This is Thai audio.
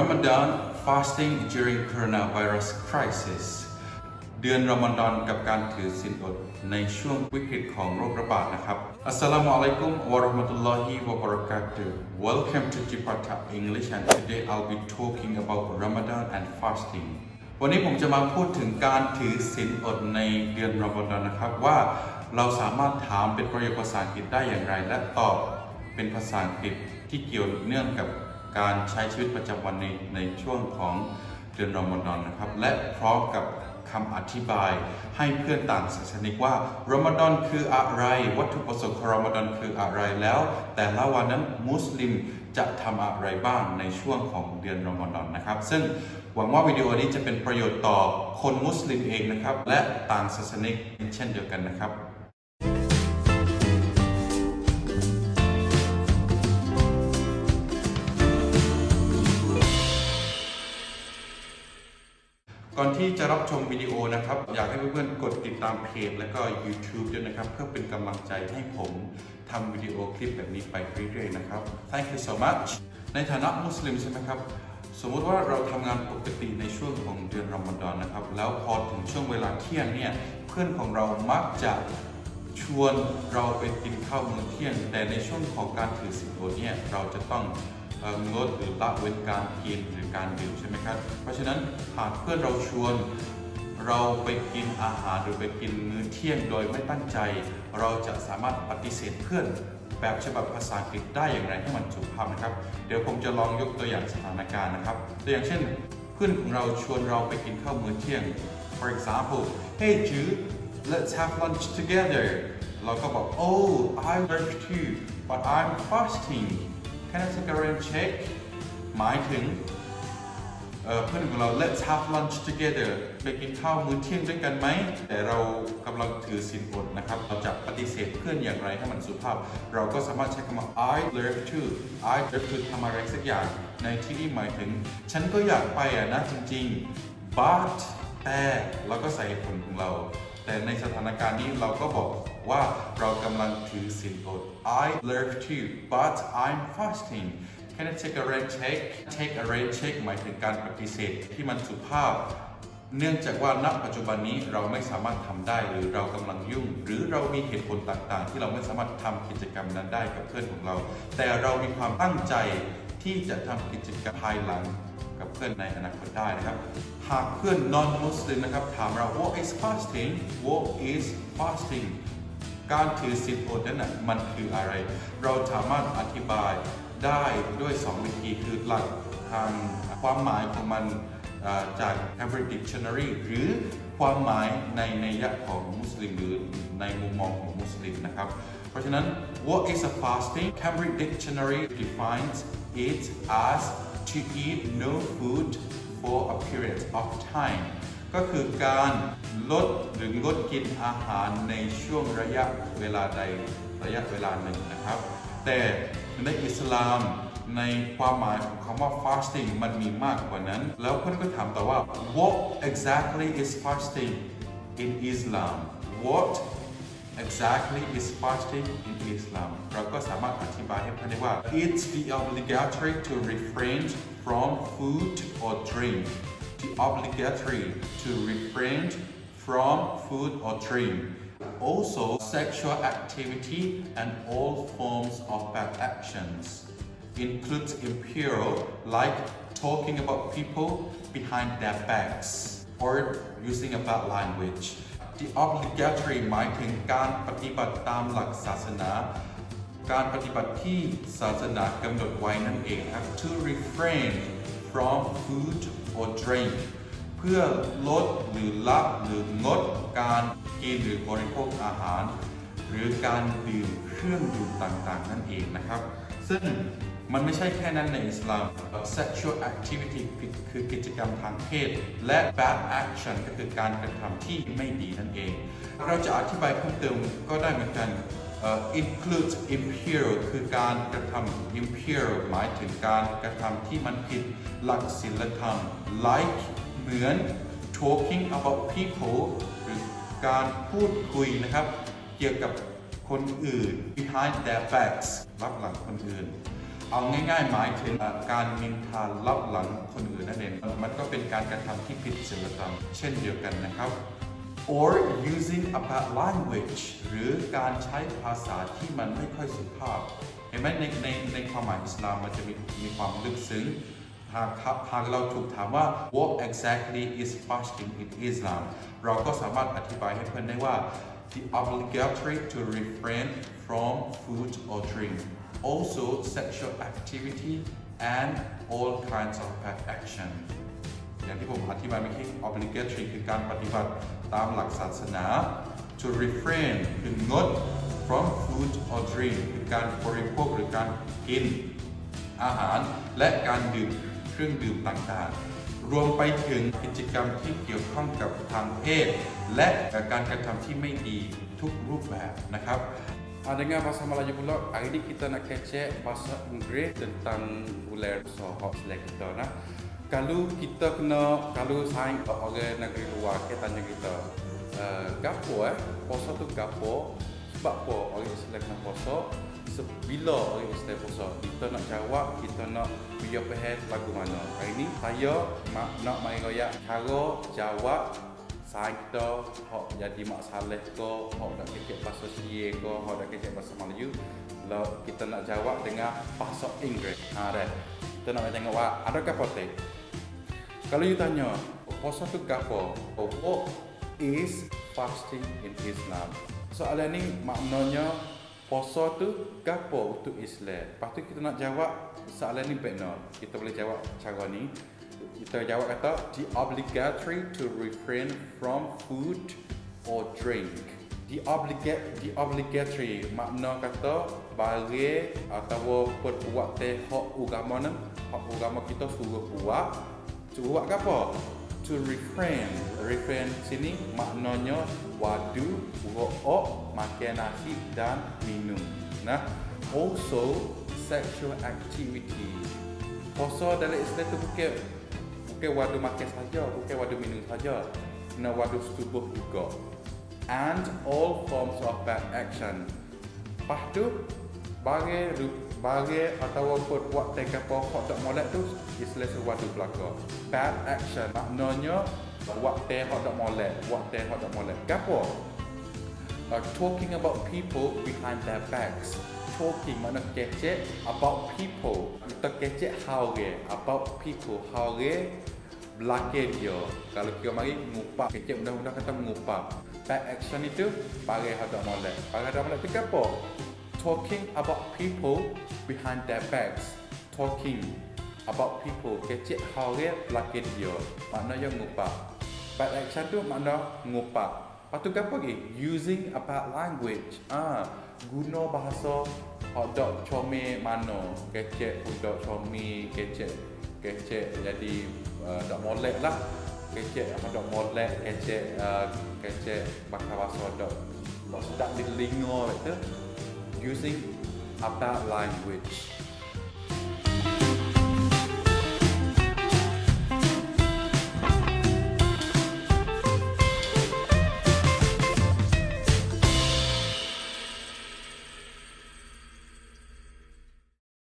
Ramadan fasting during coronavirus crisis เดือนรอมฎอนกับการถือศีลอดในช่วงวิกฤตของโรคระบาดนะครับอัสสลามุอะลัยกุมวะเราะห์มะตุลลอฮิวะบะเราะกาตุฮ์ Welcome to Jipata English and today I'll be talking about Ramadan and fasting วันนี้ผมจะมาพูดถึงการถือศีลอดในเดือนรอมฎอนนะครับว่าเราสามารถถามเป็นประโยคภาษาอังกฤษได้อย่างไร และตอบเป็นภาษาอังกฤษที่เกี่ยวเนื่องกับ การใช้ชีวิตประจำวันในในช่วงของเดือนรอมฎอนนะครับ และพร้อมกับคำอธิบายให้เพื่อนต่างศาสนิกว่ารอมฎอนคืออะไร วัตถุประสงค์ของรอมฎอนคืออะไรแล้ว แต่ละวันนั้นมุสลิมจะทำอะไรบ้างในช่วงของเดือนรอมฎอนนะครับ ซึ่งหวังว่าวิดีโอนี้จะเป็นประโยชน์ต่อคนมุสลิมเองนะครับ และต่างศาสนิกเช่นเดียวกันนะครับ ที่จะรับชมวิดีโอนะครับ อยากให้เพื่อนๆกดติดตามเพจและก็ YouTube ด้วยนะครับ เพื่อเป็นกำลังใจให้ผมทำวิดีโอคลิปแบบนี้ไปเรื่อยๆนะครับ Thank you so much ในฐานะมุสลิมใช่ไหมครับ สมมติว่าเราทำงานปกติในช่วงของเดือนรอมฎอนนะครับ แล้วพอถึงช่วงเวลาเที่ยงเนี่ย เพื่อนของเรามักจะชวนเราไปกินข้าวมื้อเที่ยง แต่ในช่วงของการถือศีลอดเนี่ย เราจะต้อง งดหรือละเว้นการกินหรือการดื่มใช่ไหมครับ เพราะฉะนั้นหากเพื่อนเราชวนเราไปกินอาหารหรือไปกินมื้อเที่ยงโดยไม่ตั้งใจ เราจะสามารถปฏิเสธเพื่อนแบบฉบับภาษาอังกฤษได้อย่างไรให้มันสุภาพนะครับ เดี๋ยวผมจะลองยกตัวอย่างสถานการณ์นะครับ ตัวอย่างเช่น เพื่อนของเราชวนเราไปกินข้าวมื้อเที่ยง for example hey Jude let's have lunch together เราก็บอก oh I love to but I'm fasting can I take a rain check หมายถึงเพื่อนของเรา let's have lunch together ไปกินข้าวมื้อเที่ยงด้วยกันไหม แต่เรากำลังถือศีลอดนะครับ เราจะปฏิเสธเพื่อนอย่างไรให้มันสุภาพ เราก็สามารถใช้คำว่า I love to I love to ทำอะไรสักอย่าง ในที่นี้หมายถึง ฉันก็อยากไปอะนะจริง ๆ but แต่เราก็ใส่ผลของเรา แต่ในสถานการณ์นี้เราก็บอกว่าเรากำลังถือศีลอด I love to but I'm fasting Can I take a rain check take a rain check หมายถึงการปฏิเสธที่มันสุภาพ เนื่องจากว่าณปัจจุบันนี้เราไม่สามารถทำได้หรือเรากำลังยุ่ง หรือเรามีเหตุผลต่างๆ ที่เราไม่สามารถทำกิจกรรมนั้นได้กับเพื่อนของเรา แต่เรามีความตั้งใจที่จะทำกิจกรรมภายหลังกับเพื่อนในอนาคตได้นะครับ หากเพื่อน non Muslim นะครับถามเรา what is fasting what is fasting การถือศีลอดนั้นนะมันคืออะไร เราสามารถอธิบายได้ด้วย 2 วิธีคือหลักทางความหมายของมันจาก Cambridge Dictionary หรือความหมายในในยะของมุสลิมหรือในมุมมองของมุสลิมนะครับ เพราะฉะนั้น what is a fasting Cambridge Dictionary defines it as to eat no food for a period of time ก็คือการลดหรืองดกินอาหารในช่วงระยะเวลาใดระยะเวลาหนึ่งนะครับ แต่ในอิสลามในความหมายของคำว่า fasting มันมีมากกว่านั้น แล้วเพื่อนก็ถามต่อว่า what exactly is fasting in Islam what exactly is fasting in Islam เราก็สามารถอธิบายให้เพื่อนได้ว่า it's the obligatory to refrain from food or drink obligatory to refrain from food or drink also sexual activity and all forms of bad actions includes impure like talking about people behind their backs or using a bad language the obligatory หมายถึงการปฏิบัติตามหลักศาสนา การปฏิบัติที่ศาสนากำหนดไว้นั่นเองครับ to refrain from food or drink เพื่อลดหรือละหรืองดการกินหรือบริโภคอาหาร หรือการดื่มเครื่องดื่มต่างๆ นั่นเองนะครับ ซึ่งมันไม่ใช่แค่นั้นในอิสลาม sexual activity คือกิจกรรมทางเพศ และ bad action ก็คือการกระทำที่ไม่ดีนั่นเอง เราจะอธิบายเพิ่มเติมก็ได้เหมือนกัน includes impure คือการกระทำ impure หมายถึงการกระทำที่มันผิดหลักศีลธรรม like เหมือน talking about people หรือการพูดคุยนะครับ เกี่ยวกับคนอื่น behind their backs รับหลังคนอื่น เอาง่ายๆ หมายถึงการนินทาลับหลังคนอื่นนั่นเอง มันก็เป็นการกระทำที่ผิดศีลธรรม เช่นเดียวกันนะครับ or using a bad language หรือการใช้ภาษาที่มันไม่ค่อยสุภาพ เห็นไหมในในในความหมายอิสลามมันจะมีมีความลึกซึ้ง หากหากเราถูกถามว่า what exactly is fasting in Islam เราก็สามารถอธิบายให้เพื่อนได้ว่า the obligatory to refrain from food or drink also sexual activity and all kinds of bad action อย่างที่ผมอธิบายเมื่อกี้ obligatory คือการปฏิบัติตามหลักศาสนา to refrain คืองด from food or drink คือการบริโภคหรือการกินอาหารและการดื่มเครื่องดื่มต่างๆ รวมไปถึงกิจกรรมที่เกี่ยวข้องกับทางเพศ และการกระทำที่ไม่ดีทุกรูปแบบนะครับ Ah, dengan bahasa Melayu pula, hari ni kita nak kecek bahasa Inggeris tentang bulan sohok selek kita nah. Kalau kita kena, kalau saing orang negeri luar, kita tanya kita, uh, gapo eh, puasa tu gapo, sebab apa orang Islam kena puasa, sebila orang Islam puasa, kita nak jawab, kita nak biar faham lagu mana. Hari ni saya mak, nak main royak cara jawab Saat kita hok jadi mak saleh ke, hok nak kecek bahasa Sia ke, hok nak kecek bahasa Melayu, lo kita nak jawab dengan bahasa Inggeris. Ha dah. Kita nak tengok wah, ada apa teh? Kalau you tanya, puasa tu gapo? What is fasting in Islam? Soalan ni maknanya puasa tu gapo untuk Islam? Lepas tu kita nak jawab soalan ni benar. Kita boleh jawab cara ni. Kita jawab kata the obligatory to refrain from food or drink. The obligate the obligatory makna kata bagi atau perbuat teh hak agama hak agama kita suruh buat. Suruh buat apa? To refrain. Refrain sini maknanya wadu, rook, makan nasi dan minum. Nah, also sexual activity. Puasa dalam Islam tu bukan bukan wadu makan saja, bukan wadu minum saja. Kena wadu tubuh juga. And all forms of bad action. Lepas tu, bagi bagi atau buat teka pokok tak molek tu Islam suruh wadu belaka. Bad action maknanya buat hok tak molek, buat hok tak molek. Gapo? uh, talking about people behind their backs. Talking mana kecek about people. Kita kecek how dia about people how dia belakang dia. Kalau kira mari ngupak kecek mudah-mudah kata ngupak. Back action itu bagi hadak molek. Bagi hadak molek itu apa? Talking about people behind their backs. Talking about people kecek how dia belakang dia. Maknanya ngupak. Back action tu makna ngupak. Lepas tu apa lagi? Using a bad language. Ah, guna bahasa hot comel mana? Kecek budak comel, kecek kecek jadi uh, tak molek lah. Kecek hot molek, kecek uh, kecek dok sedap di telinga itu. using a bad language.